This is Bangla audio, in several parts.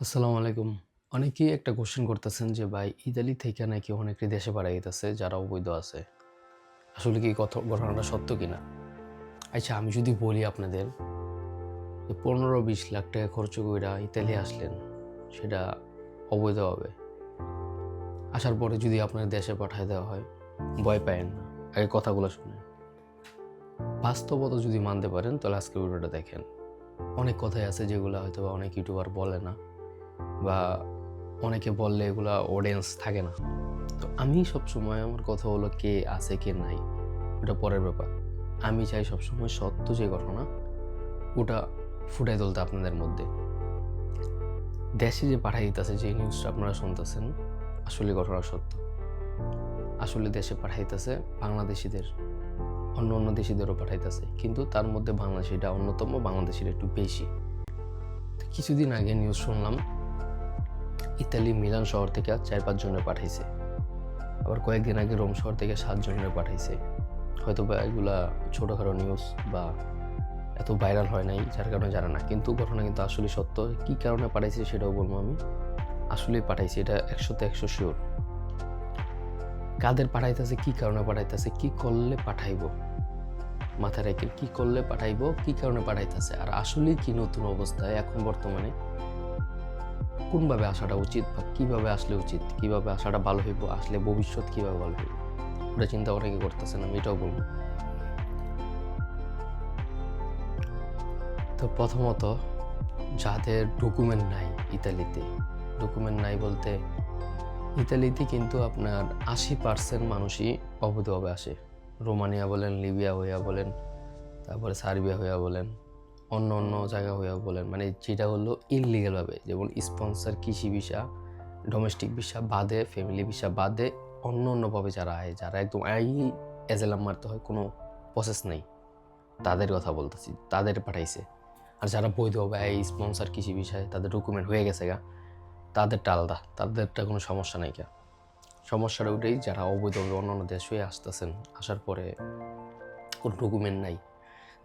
আসসালামু আলাইকুম। অনেকেই একটা কোশ্চেন করতেছেন যে, ভাই, ইতালি থেকে নাকি অনেকে দেশে পাড়াই গেছে যারা অবৈধ আছে? আসলে কি কথা, ঘটনাটা সত্য কি না আচ্ছা আমি যদি বলি আপনাদের যে পনেরো বিশ লাখ টাকা খরচ কইরা ইতালি আসলেন, সেটা অবৈধভাবে আসার পরে যদি আপনার দেশে পাঠায় দেওয়া হয়, ভয় পায়েন না। আগে কথাগুলো শুনেন। বাস্তবতা যদি মানতে পারেন, তাহলে আজকে ভিডিওটা দেখেন। অনেক কথাই আছে যেগুলো হয়তো অনেক ইউটিউবার বলে না। বা অনেকে বললে এগুলা অডিয়েন্স থাকে না। তো আমি সবসময় আমার কথা হলো কে আছে, কে নাই, ওটা পরের ব্যাপার। আমি চাই সবসময় সত্য যে ঘটনা, ওটা ফুটাই তুলতে আপনাদের মধ্যে। দেশে যে পাঠাই দিতেছে, যে নিউজটা আপনারা শুনতেছেন, আসলে ঘটনা সত্য। আসলে দেশে পাঠাইতেছে, বাংলাদেশিদের, অন্য অন্য দেশিদেরও পাঠাইতেছে, কিন্তু তার মধ্যে বাংলাদেশিটা অন্যতম বাংলাদেশির একটু বেশি। কিছুদিন আগে নিউজ শুনলাম ইতালি মিলান শহর থেকে চার পাঁচ জনের পাঠাইছে। আবার কয়েকদিন আগে রোম শহর থেকে সাত জনের পাঠাইছে। হয়তো বা এগুলা ছোটোখাটো নিউজ বা এত ভাইরাল হয় নাই, যার কারণে জানে না। কিন্তু ঘটনা কিন্তু আসলে সত্য। কী কারণে পাঠাইছে সেটাও বলব আমি। আসলেই পাঠাইছি, এটা একশোতে একশো শিওর কাদের পাঠাইতেছে, কি কারণে পাঠাইতেছে, কি করলে পাঠাইব? মাথায় রেখে কি করলে পাঠাইবো, কি কারণে পাঠাইতেছে? আর আসলেই কি নতুন অবস্থায় এখন বর্তমানে? কোনভাবে আসাটা উচিত বা কীভাবে আসলে উচিত? কীভাবে আসাটা ভালো হইব? আসলে ভবিষ্যৎ কীভাবে ভালো হইব? ওটা চিন্তা অনেকে করতেছেন? আমি এটাও বলব। তো প্রথমত, যাদের ডকুমেন্ট নাই ইতালিতে ডকুমেন্ট নাই বলতে ইতালিতে কিন্তু আপনার আশি পার্সেন্ট মানুষই অবৈধভাবে আসে। রোমানিয়া বলেন, লিবিয়া হইয়া বলেন, তারপরে সার্বিয়া হইয়া বলেন। অন্য অন্য জায়গা হইয়া বলেন মানে যেটা হলো ইনলিগালভাবে যেমন স্পন্সর কৃষি ভিসা ডোমেস্টিক ভিসা বাদে ফ্যামিলি ভিসা বাদে, অন্য অন্যভাবে যারা আয়, যারা একদম আই এজেলাম মারতে হয়, কোনো প্রসেস নেই। তাদের কথা বলতেছি, তাদের পাঠাইছে। আর যারা বৈধভাবে আয় স্পন্সর কৃষি বিষয়ে তাদের ডকুমেন্ট হয়ে গেছে গা। তাদেরটা আলাদা, তাদেরটা কোনো সমস্যা নাই গা। সমস্যাটা ওটাই যারা অবৈধভাবে অন্য অন্য দেশ হয়ে আসতেছেন, আসার পরে কোনো ডকুমেন্ট নাই।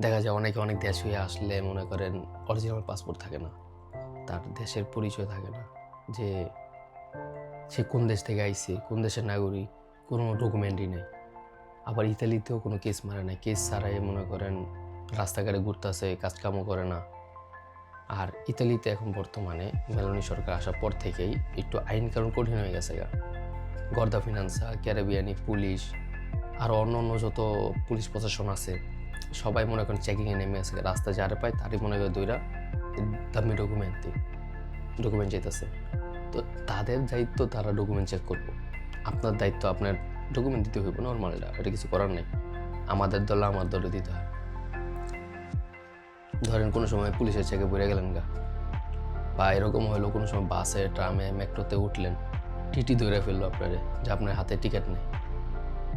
দেখা যায় অনেকে অনেক দেশ হয়ে আসলে মনে করেন অরিজিনাল পাসপোর্ট থাকে না। তার দেশের পরিচয় থাকে না যে সে কোন দেশ থেকে আইছে, কোন দেশের নাগরিক, কোনো ডকুমেন্টই নেই। আবার ইতালিতেও কোনো কেস মারে না কেস ছাড়াই মনে করেন রাস্তাঘাটে ঘুরতেছে, কাজকামও করে না। আর ইতালিতে এখন বর্তমানে মেলোনি সরকার আসার পর থেকেই একটু আইন কারণ কঠিন হয়ে গেছে গা। গর্দা ফিনান্সা, ক্যারাবিয়ানি পুলিশ, আর অন্য অন্য যত পুলিশ প্রশাসন আছে সবাই মনে করেন চেকিংয়ে নেমে আছে রাস্তা যারা পায় তারই মনে করে দুইরা দামি ডকুমেন্ট দিই ডকুমেন্ট চাইতেছে তো তাদের দায়িত্ব তারা ডকুমেন্ট চেক করব। আপনার দায়িত্ব, আপনার ডকুমেন্ট দিতে হইব নর্মালটা এটা কিছু করার নেই। আমাদের দলে, আমার দলে দিতে হয়। ধরেন কোনো সময় পুলিশের চেকে পড়ে গেলেন গা। বা এরকম হলো কোনো সময় বাসে, ট্রামে, মেট্রোতে উঠলেন, টিটি ধরে ফেলল আপনারে, যে আপনার হাতে টিকিট নেই।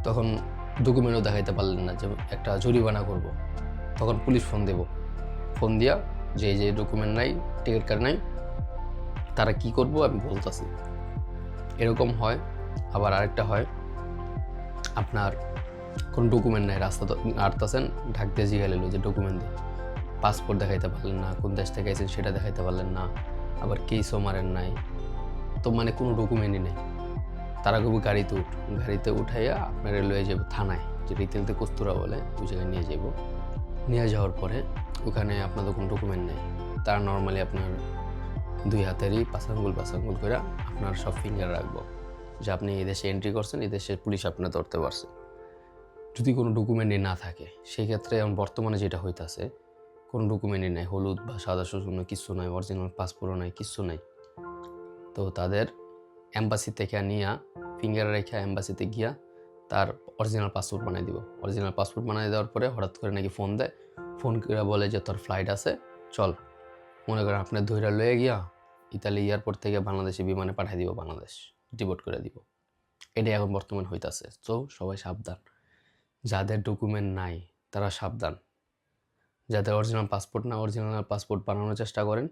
তখন ডকুমেন্টও দেখাইতে পারলেন না যে একটা জরিমানা করব। তখন পুলিশ ফোন দেব। ফোন দিয়া যে যে ডকুমেন্ট নাই, টিকিট কার্ড নাই, তারা কি করব আমি বলতেছি। এরকম হয়। আবার আরেকটা হয়, আপনার কোনো ডকুমেন্ট নাই, রাস্তা আটতেছেন ঢাক দিয়ে জিগাইল যে ডকুমেন্ট দিয়ে পাসপোর্ট দেখাইতে পারলেন না, কোন দেশ থেকে আইছেন সেটা দেখাইতে পারলেন না, আবার কেসও মারেন নাই। তো মানে কোনো ডকুমেন্টই নেই। তারা কবি গাড়িতে উঠ, গাড়িতে উঠাইয়া আপনারা লয়ে যাব থানায়, যে রিতেলতে কস্তুরা বলে ওই জায়গায় নিয়ে যাব নিয়ে যাওয়ার পরে ওখানে আপনাদের কোনো ডকুমেন্ট নেই। তারা নর্মালি আপনার দুই হাতেরই পাঁচ আঙ্গুল পাঁচ আঙ্গুল করে আপনার সব ফিঙ্গার রাখব, যে আপনি এই দেশে এন্ট্রি করছেন, এই দেশের পুলিশ আপনার ধরতে পারছে। যদি কোনো ডকুমেন্টই না থাকে, সেই ক্ষেত্রে এখন বর্তমানে যেটা হইতাছে, কোনো ডকুমেন্টই নাই, হলুদ বা সাদা শুকনো কিছু নাই অরিজিনাল পাসপোর্টও নাই, কিছু নাই। তো তাদের অ্যাম্বাসি থেকে নিয়ে ফিঙ্গার রেখে অ্যাম্বাসিতে গিয়া তার অরিজিনাল পাসপোর্ট বানিয়ে দিব। অরিজিনাল পাসপোর্ট বানিয়ে দেওয়ার পরে হঠাৎ করে নাকি ফোন দেয়। ফোন করে বলে যে, তোর ফ্লাইট আছে, চল। মনে করেন আপনার ধৈর্য লয়ে গিয়া ইতালি এয়ারপোর্ট থেকে বাংলাদেশে বিমানে পাঠিয়ে দিব, বাংলাদেশ ডিপোর্ট করে দিব। এটাই এখন বর্তমান হইতাছে। তো সবাই সাবধান। যাদের ডকুমেন্ট নাই, তারা সাবধান। যাদের অরিজিনাল পাসপোর্ট না অরিজিনাল পাসপোর্ট বানানোর চেষ্টা করেন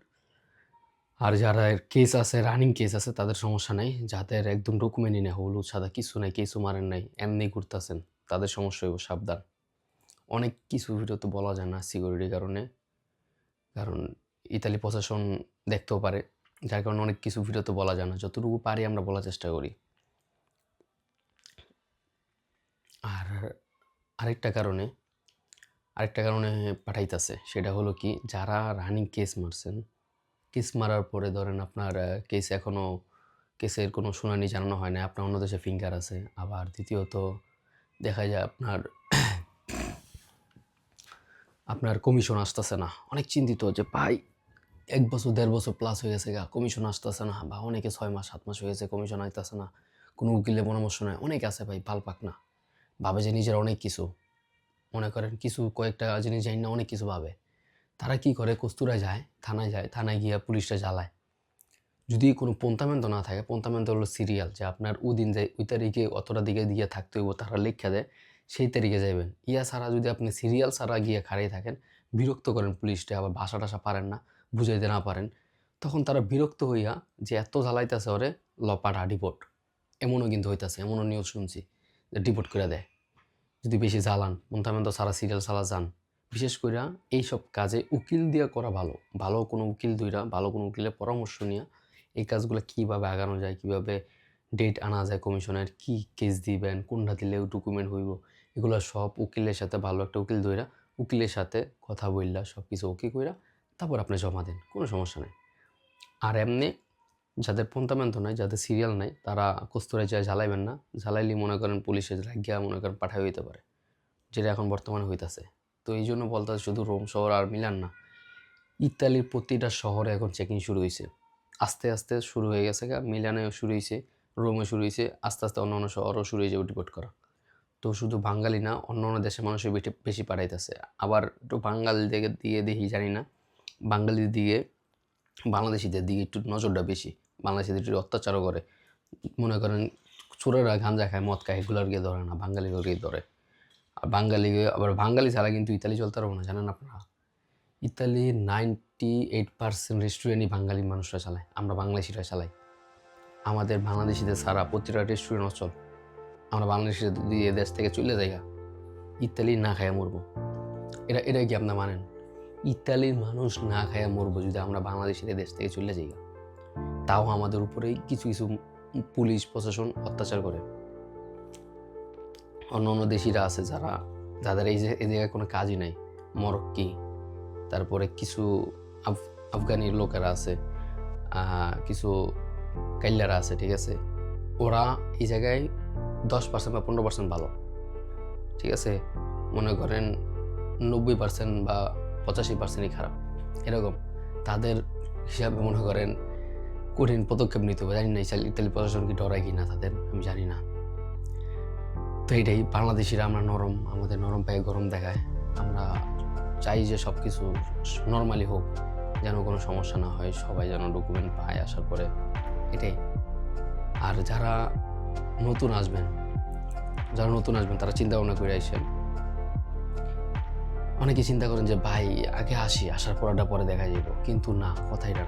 আর যারা কেস আছে রানিং কেস আছে, তাদের সমস্যা নাই। যাদের একদম ডকুমেন্টই নেই, হলুদ, সাদা, কিছু নাই, কেসও মারেন নাই, এমনি ঘুরতেছেন, তাদের সমস্যা হইব, সাবধান। অনেক কিছু ভিডিও তো বলা যায় না সিকিউরিটির কারণে। কারণ ইতালি প্রশাসন দেখতেও পারে, যার কারণে অনেক কিছু ভিডিওতে বলা যায় না। যতটুকু পারি আমরা বলার চেষ্টা করি। আর আরেকটা কারণে আরেকটা কারণে পাঠাইতেছে, সেটা হলো কি, যারা রানিং কেস মারছেন কেস মারার পরে ধরেন আপনার কেস এখনও কেসের কোনো শুনানি জানানো হয় না আপনার অন্য দেশে ফিঙ্গার আছে। আবার দ্বিতীয়ত দেখা যায় আপনার আপনার কমিশন আসতেছে না। অনেক চিন্তিত যে, ভাই, এক বছর, দেড় বছর প্লাস হয়ে গেছে গা, কমিশন আসতেছে না। বা অনেকে ছয় মাস, সাত মাস হয়ে গেছে, কমিশন আসতেছে না। কোনো উকিলের পরামর্শ নেয় অনেক আছে ভাই ভালো পাক না। ভাবে যে নিজের অনেক কিছু। মনে করেন কিছু কয়েকটা জিনিস জানি না, অনেক কিছু ভাবে। তারা কি করে? কস্তুরায় যায়, থানায় যায়, থানায় গিয়ে পুলিশটা জ্বালায়। যদি কোনো পন্থামেন্ত না থাকে পন্থামেন্ত হলো সিরিয়াল যে আপনার ও দিন যায় ওই তারিখে অতটা দিকে দিয়ে থাকতে হইব, তারা লেখা দেয়, সেই তারিখে যাবেন ইয়া ছাড়া যদি আপনি সিরিয়াল ছাড়া গিয়ে খাড়াই থাকেন, বিরক্ত করেন পুলিশটা, আবার ভাষা টাষা পারেন না, বুঝাইতে না পারেন, তখন তারা বিরক্ত হইয়া যে এত জ্বালাইতেছে ওরে, লপাটা ডিপোর্ট এমনও কিন্তু হইতাছে, এমনও নিউজ শুনছি, যে ডিপোর্ট করে দেয়। যদি বেশি জ্বালান মন্থামেন্ত সারা সিরিয়াল সারা যান। বিশেষ করে এইসব কাজে উকিল দিয়ে করা ভালো। ভালো কোনো উকিল দুইরা, ভালো কোনো উকিলের পরামর্শ নিয়ে এই কাজগুলো কীভাবে আগানো যায়, কীভাবে ডেট আনা যায় কমিশনের, কি কেস দিবেন, কোনটা দিলে ডকুমেন্ট হইব, এগুলো সব উকিলের সাথে, ভালো একটা উকিল ধইরা উকিলের সাথে কথা বললা সব কিছু ওকে কইরা তারপর আপনি জমা দেন, কোনো সমস্যা নেই। আর এমনি যাদের পন্থামেন্ত নাই, যাদের সিরিয়াল নাই, তারা কস্তুরায় যায় জ্বালাইবেন না জ্বালাইলে মনে করেন পুলিশে লাগিয়া মনে করেন পাঠাই হইতে পারে, যেটা এখন বর্তমানে হইতাছে। তো এই জন্য বলতে শুধু রোম শহর আর মিলান না, ইতালির প্রতিটা শহরে এখন চেকিং শুরু হয়েছে আস্তে আস্তে শুরু হয়ে গেছে গা, মিলানেও শুরু হয়েছে রোমে শুরু হয়েছে আস্তে আস্তে অন্য অন্য শহরও শুরু হয়ে যাবে রিপোর্ট করা। তো শুধু বাঙালি না, অন্য অন্য দেশের মানুষের বেশি পাঠাইতেছে। আবার একটু বাঙালি দিকে দিয়ে দেখি, জানি না বাঙালি দিয়ে বাংলাদেশিদের দিকে একটু নজরটা বেশি। বাংলাদেশিদের একটু অত্যাচারও করে। মনে করেন, চোরেরা গাঞ্জা খায়, মদ খায়, এগুলোর গিয়ে ধরে না বাঙালিগুলো গিয়ে ধরে। আর বাঙালি, আবার বাঙালি ছাড়া কিন্তু ইতালি চলতে পারব না, জানেন আপনারা? ইতালি নাইনটি এইট পার্সেন্ট রেস্টুরেন্টই বাঙালি মানুষরা চালায়, আমরা বাংলাদেশিরা চালাই। আমাদের বাংলাদেশিদের ছাড়া প্রতিটা রেস্টুরেন্ট অচল। আমরা বাংলাদেশিদের দিয়ে দেশ থেকে চলে যাই ইতালি না খায় মরবো। এটা এটা কি আপনার মানেন? ইতালির মানুষ না খায়া মরবো যদি আমরা বাংলাদেশিদের দেশ থেকে চলে যাই তাও আমাদের উপরেই কিছু কিছু পুলিশ প্রশাসন অত্যাচার করে। অন্য অন্য দেশিরা আছে যারা, যাদের এই যে, এই জায়গায় কোনো কাজই নাই। মরক্কি, তারপরে কিছু আফ- আফগানি লোকেরা আছে কিছু কাইল্লারা আছে, ঠিক আছে? ওরা এই জায়গায় দশ পার্সেন্ট বা পনেরো পার্সেন্ট ভালো, ঠিক আছে? মনে করেন নব্বই পার্সেন্ট বা পঁচাশি পার্সেন্টই খারাপ, এরকম। তাদের হিসাবে মনে করেন কঠিন পদক্ষেপ নিতে হবে। জানি না, ইতালি প্রশাসন কি ডরায় কি না তাদের, আমি জানি না। তো এটাই, বাংলাদেশিরা আমরা নরম, আমাদের নরম পায়ে গরম দেখায়। আমরা চাই যে সব কিছু নর্মালি হোক, যেন কোনো সমস্যা না হয়, সবাই যেন ডকুমেন্ট পায় আসার পরে। এটাই। আর যারা নতুন আসবেন, যারা নতুন আসবেন, তারা চিন্তা ভাবনা করে আসেন। অনেকে চিন্তা করেন যে, ভাই, আগে আসি, আসার পরটা পরে দেখা যাবে কিন্তু না, কথাই না।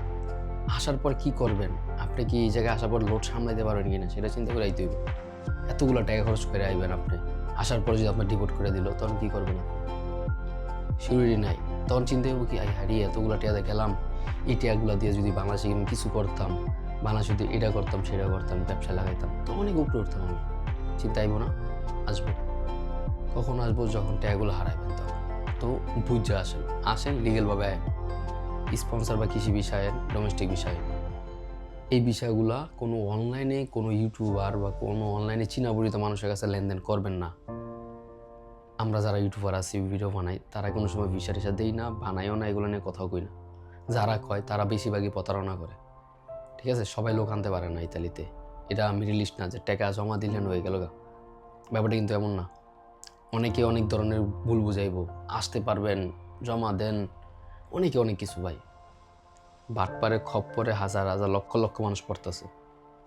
আসার পর কি করবেন? আপনি কি এই জায়গায় আসার পর লোড সামলাইতে পারবেন কিনা, সেটা চিন্তা করে আইতে হইবে। এতগুলো টাকা খরচ করে আইবেন আপনি। আসার পরে যদি আপনার ডিপোর্ট করে দিল, তখন কি করবেন সিউরিটি নাই। তখন চিন্তা করব কি আই হারিয়ে এতগুলো টাকা গেলাম। এই টাকাগুলো দিয়ে যদি বাংলাদেশে কিছু করতাম, বাংলাদেশে যদি এটা করতাম, সেটা করতাম, ব্যবসা লাগাইতাম, তো অনেক উপরে উঠতাম আমি। চিন্তা আইব না, আসব। কখন আসব, যখন টাকাগুলো হারাইবেন তখন। তো বুঝে আসেন। আসেন লিগেলভাবে স্পন্সর বা কৃষি বিষয়ের ডোমেস্টিক বিষয়ে। এই বিষয়গুলা কোনো অনলাইনে কোনো ইউটিউবার বা কোনো অনলাইনে চীনা পরিচিত মানুষের কাছে লেনদেন করবেন না। আমরা যারা ইউটিউবার আছি ভিডিও বানাই, তারা কোনো সময় ভিসা টিসা দেই না, বানাইও না, এগুলো নিয়ে কথাও কই না। যারা কয়, তারা বেশিরভাগই প্রতারণা করে। ঠিক আছে? সবাই লোক আনতে পারে না ইতালিতে। এটা মিডিল ইস্ট না, যে টাকা জমা দিলেন হয়ে গেল গা। ব্যাপারটা কিন্তু এমন না। অনেকে অনেক ধরনের ভুল বুঝাইবো। আসতে পারবেন, জমা দেন, অনেকে অনেক কিছু ভাই। বাটপারে খপ্পরে হাজার হাজার লক্ষ লক্ষ মানুষ পড়তেছে।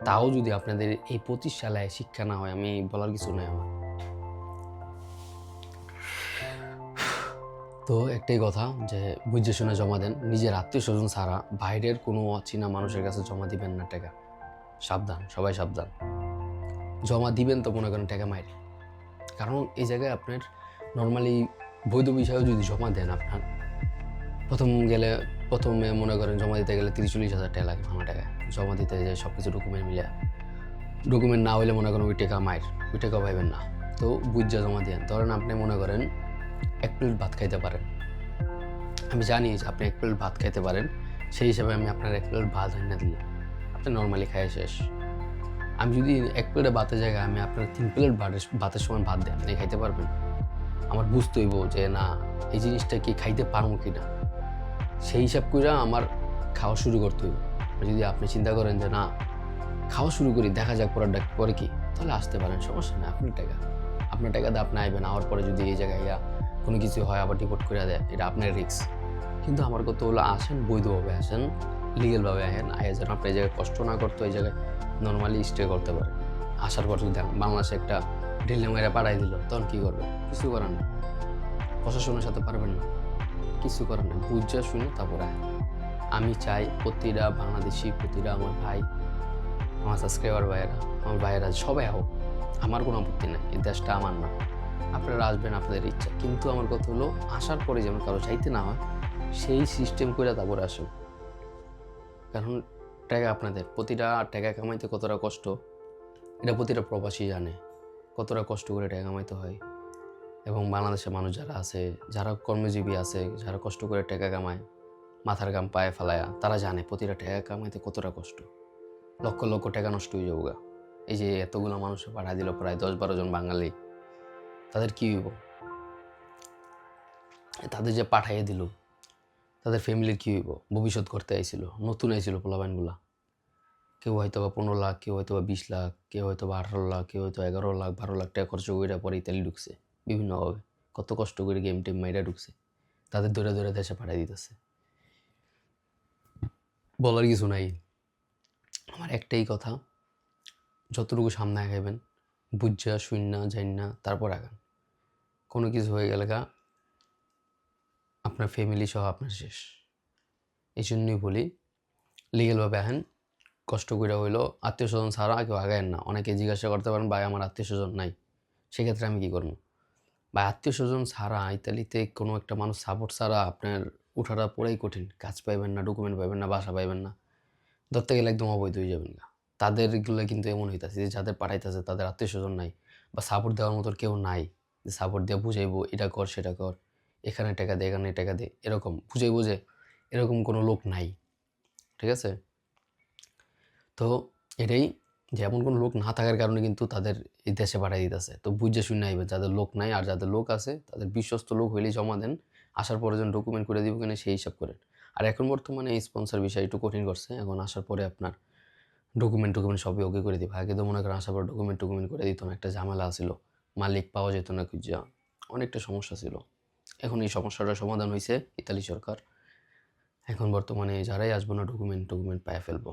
তাও যদি আপনাদের এই পঁচিশ সালে শিক্ষা না হয়, আমি বলার কিছু নাই আমার। তো একটাই কথা যে, বুঝে শুনে জমা দেন। নিজের আত্মীয় স্বজন ছাড়া বাইরের কোনো অচেনা মানুষের কাছে জমা দিবেন না টাকা। সাবধান, সবাই সাবধান। জমা দিবেন তো মনে করেন টাকা মাইরে কারণ এই জায়গায় আপনার নর্মালি বৈধ বিষয়েও যদি জমা দেন আপনার প্রথম গেলে প্রথমে মনে করেন জমা দিতে গেলে তিরিশ চল্লিশ হাজার টাকা লাগে বাংলা টাকা জমা দিতে যে সব কিছু ডকুমেন্ট মিলে ডকুমেন্ট না হলে মনে করেন ওই টাকা মায়ের, ওই টাকা পাইবেন না। তো বুঝা জমা দিয়ে ধরেন আপনি মনে করেন এক প্লেট ভাত খাইতে পারেন। আমি জানি যে আপনি এক প্লেট ভাত খাইতে পারেন, সেই হিসাবে আমি আপনার এক প্লেট ভাত এনে দিলাম। আপনি নর্মালি খাই শেষ। আমি যদি এক প্লেটে ভাতের জায়গায় আমি আপনার তিন প্লেট ভাতের ভাতের সময় ভাত দেন আপনি খাইতে পারবেন। আমার বুঝতে হইব যে না, এই জিনিসটা কি খাইতে পারব কি না সেই হিসাব করে আমার খাওয়া শুরু করতে আর যদি আপনি চিন্তা করেন যে, না, খাওয়া শুরু করি, দেখা যাক পরের ডাক পরে কি? তাহলে আসতে পারেন, সমস্যা নেই, আপনার টাকা। আপনার টাকা দিয়ে আপনি আইবেন, আওয়ার পরে যদি এই জায়গায় কোনো কিছু হয়, আবার ডিপোর্ট করে দেয়, এটা আপনার রিস্ক কিন্তু আমার কথা হলো, আসেন, বৈধভাবে আসেন লিগেলভাবে আসেন আয় যেন আপনি এই জায়গায় কষ্ট না করতে ওই জায়গায় নর্মালি স্টে করতে পারেন। আসার পর যদি বাংলাদেশে একটা ঢিলে মেরে পাঠাই দিল, তখন কী করবে কিছু করার না প্রশাসনের সাথে পারবেন না। কিছু করার না। বুঝা শুনে, তারপরে আমি চাই প্রতিটা বাংলাদেশি, প্রতিটা আমার ভাই, আমার সাবস্ক্রাইবার ভাইয়েরা, আমার ভাইয়েরা সবাই হোক, আমার কোনো আপত্তি নাই, এই দেশটা আমার না। আপনারা আসবেন আপনাদের ইচ্ছা। কিন্তু আমার কথা হলো, আসার পরে যেন কারও চাইতে না হয়, সেই সিস্টেম করে তারপরে আসুন। কারণ টাকা আপনাদের, প্রতিটা টাকা কামাইতে কতটা কষ্ট, এটা প্রতিটা প্রবাসী জানে, কতটা কষ্ট করে টাকা কামাইতে হয়। এবং বাংলাদেশের মানুষ যারা আছে, যারা কর্মজীবী আছে, যারা কষ্ট করে টাকা কামায়, মাথার গাম পায়ে ফেলায়া, তারা জানে প্রতিটা টাকা কামাইতে কতটা কষ্ট। লক্ষ লক্ষ টাকা নষ্ট হয়ে যাব গা। এই যে এতগুলো মানুষ পাঠা দিল প্রায় দশ বারো জন বাঙালি, তাদের কি হইব? তাদের যে পাঠাইয়ে দিল, তাদের ফ্যামিলির কী হইব? ভবিষ্যৎ করতে আইছিল, নতুন আইছিল পোলাবাইনগুলা কেউ হয়তো বা পনেরো লাখ, কেউ হয়তো বা বিশ লাখ, কেউ হয়তো বা আঠারো লাখ, কেউ হয়তো এগারো লাখ, বারো লাখ টাকা খরচ করে পরে ইতালি ঢুকছে। বিভিন্নভাবে কত কষ্ট করে গেম টেম মাইরা ঢুকছে। তাদের ধরে ধরে দেশে পাঠাই দিতেছে। বলার কিছু নাই। আমার একটাই কথা, যতটুকু সামনে আগাইবেন, বুঝা শূন্য না তারপর আগান। কোনো কিছু হয়ে গেলে গা, আপনার ফ্যামিলি সহ আপনার শেষ। এই জন্যই বলি লিগেলভাবে আহেন, কষ্ট করে হইল, আত্মীয় স্বজন ছাড়া কেউ আগায়েন না। অনেকে জিজ্ঞাসা করতে পারেন, ভাই, আমার আত্মীয় স্বজন নাই, সেক্ষেত্রে আমি কী করব? বা আত্মীয় স্বজন ছাড়া ইতালিতে কোনো একটা মানুষ সাপোর্ট ছাড়া আপনার উঠাটা পড়েই কঠিন। কাজ পাইবেন না ডকুমেন্ট পাইবেন না, বাসা পাইবেন না। ধরতে গেলে একদম অবৈধ হয়ে যাবেন না তাদেরগুলো কিন্তু এমন হইতাছে যে যাদের পাঠাইতেছে, তাদের আত্মীয় স্বজন নাই বা সাপোর্ট দেওয়ার মতো কেউ নাই। যে সাপোর্ট দিয়ে বুঝাইবো, এটা কর, সেটা কর। এখানে টাকা দে, এখানে টাকা দে। এরকম বুঝাই বুঝে এরকম কোনো লোক নাই। ঠিক আছে? তো এটাই যে এমন কোনো লোক না থাকার কারণে কিন্তু তাদের এই দেশে পাঠাই দিতেছে। তো বুঝে শুনে আইবে যাদের লোক নাই আর যাদের লোক আছে, তাদের বিশ্বস্ত লোক হইলেই জমা দেন, আসার পরে যেন ডকুমেন্ট করে দিব কিনা সেই হিসাব করেন। আর এখন বর্তমানে এই স্পন্সর বিষয় একটু কঠিন করছে, এখন আসার পরে আপনার ডকুমেন্ট টকুমেন্ট সবই ওকে করে দিবে। আগে তো মনে করেন আসার পর ডকুমেন্ট টকুমেন্ট করে দিত না, একটা ঝামেলা ছিল, মালিক পাওয়া যেত না খুঁজা, অনেকটা সমস্যা ছিল। এখন এই সমস্যাটার সমাধান হয়েছে ইতালি সরকার। এখন বর্তমানে যারাই আসব না ডকুমেন্ট টকুমেন্ট পায়ে ফেলব।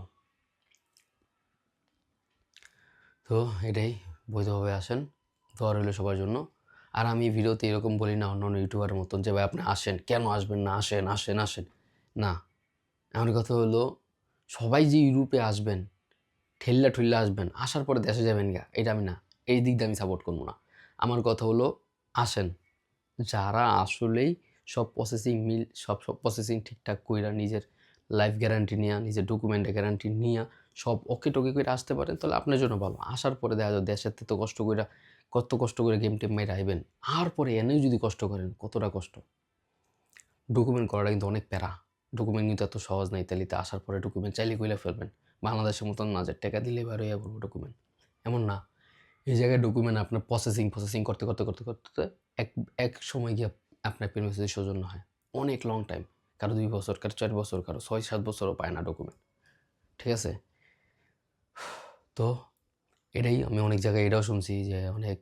তো এটাই বৈধভাবে আসেন। দোয়া রইল সবার জন্য। আর আমি ভিডিওতে এরকম বলি না, অন্য অন্য ইউটিউবার মতন যে, ভাই, আপনি আসেন। কেন আসবেন না? আসেন আসেন আসেন। না। আমার কথা হলো, সবাই যে ইউরোপে আসবেন, ঠেল্লা ঠুল্লা আসবেন, আসার পরে দেশে যাবেন গা এটা আমি না, এই দিক দিয়ে আমি সাপোর্ট করব না। আমার কথা হলো, আসেন। যারা আসলেই সব প্রসেসিং মিল, সব সব প্রসেসিং ঠিকঠাক কইরা নিজের লাইফ গ্যারান্টি নিয়ে, নিজের ডকুমেন্টের গ্যারান্টি নিয়ে সব ওকে টোকে করে আসতে পারেন, তাহলে আপনার জন্য ভালো। আসার পরে দেখা যায় দেশের তো কষ্ট করে কত কষ্ট করে গেম টেম মেরে আইবেন। আর পরে এনেও যদি কষ্ট করেন, কতটা কষ্ট? ডকুমেন্ট করাটা কিন্তু অনেক প্যারা। ডকুমেন্ট কিন্তু এত সহজ নাই ইতালিতে আসার পরে ডকুমেন্ট চাইলে কইলে ফেলবেন। বাংলাদেশের মতন না যে টাকা দিলে বার হয়ে পড়ব ডকুমেন্ট এমন না। এই জায়গায় ডকুমেন্ট আপনার প্রসেসিং প্রসেসিং করতে করতে করতে করতে এক এক সময় গিয়ে আপনার প্রেমিসের সৌজন্য হয়। অনেক লং টাইম কারও দুই বছর, কারও চার বছর, কারও ছয়, সাত বছরও পায় না ডকুমেন্ট ঠিক আছে? তো এটাই আমি অনেক জায়গায় এটাও শুনছি যে অনেক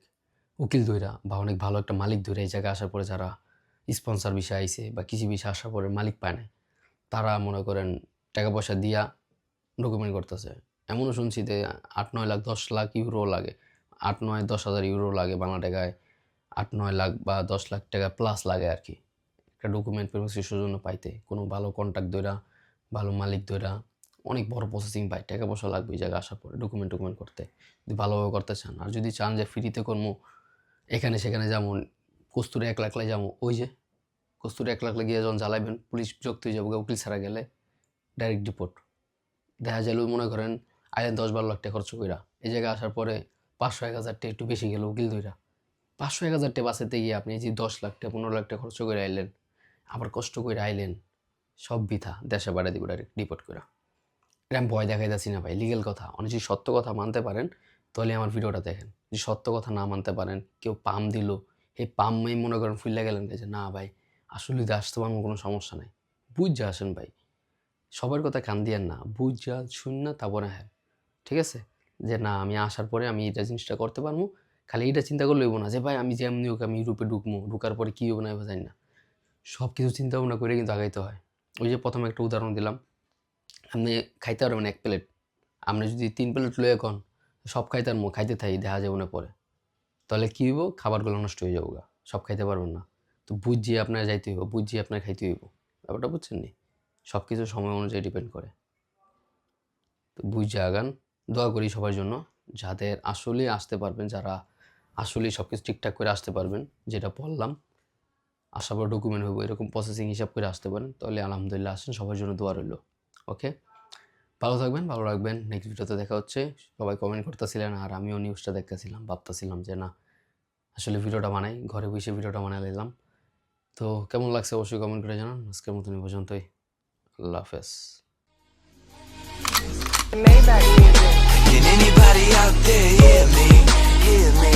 উকিল দইরা বা অনেক ভালো একটা মালিক ধরে এই জায়গায় আসার পরে যারা স্পন্সর বিষয় আইসে বা কৃষি বিষয় আসার পরে মালিক পায় না তারা মনে করেন টাকা পয়সা দিয়া ডকুমেন্ট করতেছে। এমনও শুনছি যে আট, নয় লাখ, দশ লাখ ইউরো লাগে। আট, নয়, দশ হাজার ইউরো লাগে বাংলা টাকায়। আট, নয় লাখ বা দশ লাখ টাকা প্লাস লাগে আর কি। একটা ডকুমেন্ট পেমেন্টের জন্য পাইতে কোনো ভালো কন্ট্যাক্ট দইরা, ভালো মালিক দইরা অনেক বড় প্রসেসিং পায় টাকা পয়সা লাগবে এই জায়গায় আসার পরে ডকুমেন্ট টকুমেন্ট করতে। যদি ভালোভাবে করতে চান, আর যদি চান যে ফ্রিতে কর্ম, এখানে সেখানে যেমন কস্তুরে এক লাখ যাব ওই যে কস্তুরি এক লাখ লাগিয়ে যখন জ্বালাইবেন, পুলিশ বিরক্ত হয়ে যাব, উকিল ছাড়া গেলে ডাইরেক্ট ডিপোর্ট দেখা গেল মনে করেন, আইলেন দশ বারো লাখ টাকা খরচ কইরা, এই জায়গায় আসার পরে পাঁচশো, এক হাজার টাকা একটু বেশি গেল উকিল ধইরা। পাঁচশো, এক হাজার টাকা বাঁচাতে গিয়ে আপনি যে দশ লাখ টাকা, পনেরো লাখ টাকা খরচ করে আইলেন, আবার কষ্ট করে আইলেন, সব বৃথা, দেশে বাড়া দিব ডাইরেক্ট ডিপোর্ট করে এটা আমি ভয় দেখাইতেছি না ভাই লিগেল কথা। অনেক যদি সত্য কথা মানতে পারেন, তাহলে আমার ভিডিওটা দেখেন। যদি সত্য কথা না মানতে পারেন, কেউ পাম দিল এই পামেই মনে করেন ফুললে গেলেন যে না ভাই, আসলে আসতে পারব, কোনো সমস্যা নাই। বুঝ যা আসেন ভাই, সবার কথা কান দিয়েন না, বুঝ যা শুন না, তারপরে হ্যাঁ ঠিক আছে? যে না, আমি আসার পরে আমি এটা জিনিসটা করতে পারব, খালি এটা চিন্তা করলে হইব না যে ভাই, আমি যেমনি হোক আমি ইউরোপে ঢুকবো, ঢুকার পরে কী হবে না জানি না। সব কিছু চিন্তা ভাবনা করে কিন্তু আগাইতে হয়। ওই যে প্রথমে একটা উদাহরণ দিলাম আপনি খাইতে পারবেন এক প্লেট। আপনি যদি তিন প্লেট লয়ে এখন সব খাইতে আর খাইতে থাকি দেখা যাবে না পরে। তাহলে কী হইব? খাবারগুলো নষ্ট হয়ে যাব। সব খাইতে পারবেন না। তো বুঝিয়ে আপনার যাইতে হইব বুঝিয়ে আপনার খাইতে হইব। ব্যাপারটা বুঝছেন নি? সব কিছু সময় অনুযায়ী ডিপেন্ড করে। তো বুঝে আগান, দোয়া করি সবার জন্য, যাদের আসলে আসতে পারবেন, যারা আসলে সব কিছু ঠিকঠাক করে আসতে পারবেন, যেটা বললাম আসার পর ডকুমেন্ট হইব, এরকম প্রসেসিং হিসাব করে আসতে পারেন। তাহলে আলহামদুলিল্লাহ, আসেন, সবার জন্য দোয়া রইল। ওকে ভালো থাকবেন, ভালো রাখবেন। নেক্সট ভিডিওতে দেখা হচ্ছে। সবাই কমেন্ট করতেছিলেন আর আমিও নিউজটা দেখতেছিলাম, ভাবতেছিলাম যে না, আসলে ভিডিওটা বানাই, ঘরে বসে ভিডিওটা বানাই নিলাম। তো কেমন লাগছে অবশ্যই কমেন্ট করে জানান। আজকের মতন এই পর্যন্তই। আল্লাহ হাফেজ. Can anybody out there hear me? Hear me?